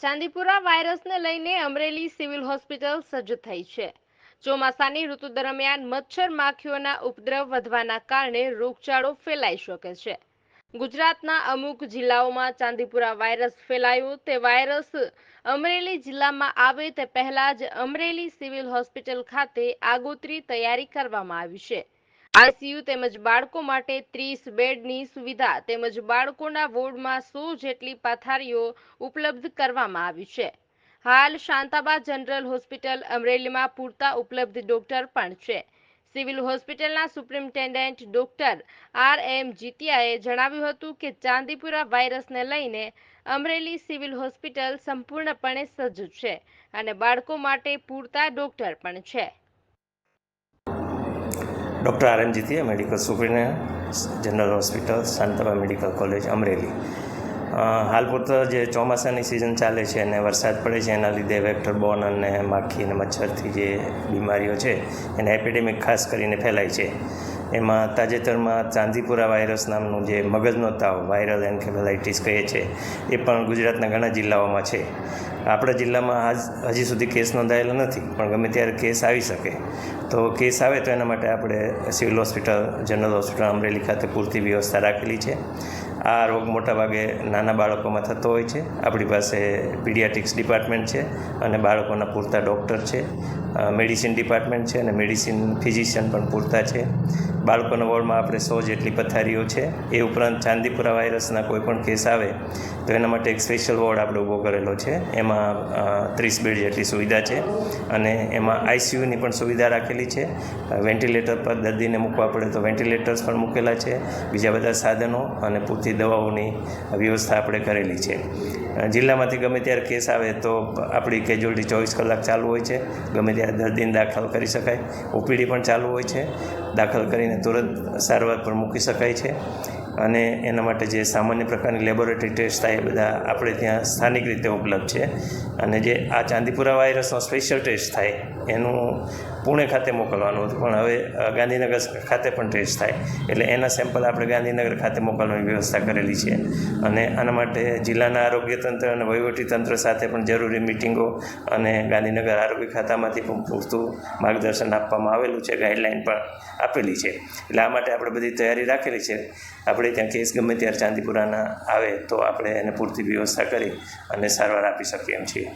ચાંદીપુરા વાયરસને લઈને Amreli civil hospital સજ્જ થઈ છે. ચોમાસાની ઋતુ દરમિયાન મચ્છર માખીઓના ઉપદ્રવ વધવાના કારણે રોગચાળો ફેલાઈ શકે છે. ગુજરાતના અમુક જિલ્લાઓમાં ચાંદીપુરા વાયરસ ફેલાયો તે વાયરસ અમરેલી જિલ્લામાં આવે તે પહેલા જ અમરેલી સિવિલ હોસ્પિટલ ખાતે આગોતરી તૈયારી કરવામાં આવી છે. આઈસીયુ તેમજ બાળકો માટે ત્રીસ બેડની સુવિધા તેમજ બાળકોના વોર્ડમાં સો જેટલી પથારીઓ ઉપલબ્ધ કરવામાં આવી છે. હાલ શાંતાબા જનરલ હોસ્પિટલ અમરેલીમાં પૂરતા ઉપલબ્ધ ડોક્ટર પણ છે. સિવિલ હોસ્પિટલના સુપ્રિન્ટેન્ડન્ટ ડોક્ટર આર એમ જીતિયાએ જણાવ્યું હતું કે ચાંદીપુરા વાયરસને લઈને અમરેલી સિવિલ હોસ્પિટલ સંપૂર્ણપણે સજ્જ છે અને બાળકો માટે પૂરતા ડોક્ટર પણ છે. Doctor R M Jitiya medical superintendent, general hospital Shantaba medical college, Amreli. હાલ પૂરતો જે ચોમાસાની સિઝન ચાલે છે અને વરસાદ પડે છે, એના લીધે વેક્ટર બોર્ન અને માખી અને મચ્છરથી જે બીમારીઓ છે, એને એપિડેમિક ખાસ કરીને ફેલાય છે. એમાં તાજેતરમાં ચાંદીપુરા વાયરસ નામનું જે મગજનો તાવ, વાયરલ એન્કેફેલાઇટિસ કહીએ છે, એ પણ ગુજરાતના ઘણા જિલ્લાઓમાં છે. આપણા જિલ્લામાં આજ હજી સુધી કેસ નોંધાયેલો નથી, પણ ગમે ત્યારે કેસ આવી શકે. તો કેસ આવે તો એના માટે આપણે civil hospital, general hospital, Amreli ખાતે પૂરતી વ્યવસ્થા રાખેલી છે. આ રોગ મોટાભાગે નાના બાળકોમાં થતો હોય છે. આપણી પાસે પીડિયાટિક્સ ડિપાર્ટમેન્ટ છે અને બાળકોના પૂરતા ડૉક્ટર છે મેડિસિન ડિપાર્ટમેન્ટ છે અને મેડિસિન ફિઝિશિયન પણ પૂરતા છે. બાળકોના વોર્ડમાં આપણે સો જેટલી પથારીઓ છે. એ ઉપરાંત ચાંદીપુરા વાયરસના કોઈ પણ કેસ આવે, તો એના માટે એક સ્પેશિયલ વોર્ડ આપણે ઊભો કરેલો છે. એમાં ત્રીસ બેડ જેટલી સુવિધા છે અને એમાં આઈસીયુની પણ સુવિધા રાખેલી છે. વેન્ટિલેટર પર દર્દીને મૂકવા પડે તો વેન્ટિલેટર્સ પણ મૂકેલા છે. બીજા બધા સાધનો અને પૂરતી દવાઓની વ્યવસ્થા આપણે કરેલી છે. જિલ્લામાંથી ગમે ત્યારે કેસ આવે તો આપણી કેજ્યુઅલ્ટી ચોવીસ કલાક ચાલુ હોય છે. ગમે ત્યારે દર્દીને દાખલ કરી શકાય. ઓપીડી પણ ચાલુ હોય છે. દાખલ કરીને તુરંત સારવાર પર મૂકી શકાય છે. અને એના માટે જે સામાન્ય પ્રકારની લેબોરેટરી ટેસ્ટ થાય એ બધા આપણે ત્યાં સ્થાનિક રીતે ઉપલબ્ધ છે. અને જે આ ચાંદીપુરા વાયરસનો સ્પેશિયલ ટેસ્ટ થાય, એનું પુણે ખાતે મોકલવાનું હતું. પણ હવે ગાંધીનગર ખાતે પણ ટેસ્ટ થાય. એટલે એના સેમ્પલ આપણે ગાંધીનગર ખાતે મોકલવાની વ્યવસ્થા કરેલી છે. અને આના માટે જિલ્લાના આરોગ્ય તંત્ર અને વહીવટી તંત્ર સાથે પણ જરૂરી મિટિંગો અને ગાંધીનગર આરોગ્ય ખાતામાંથી પણ પૂરતું માર્ગદર્શન આપવામાં આવેલું છે ગાઈડલાઇન પણ આપેલી છે. એટલે આ માટે આપણે બધી તૈયારી રાખેલી છે. આપણે ત્યાં કેસ ગમે ત્યારે ચાંદીપુરાના આવે તો આપણે એને પૂરતી વ્યવસ્થા કરી અને સારવાર આપી શકીએ એમ છીએ.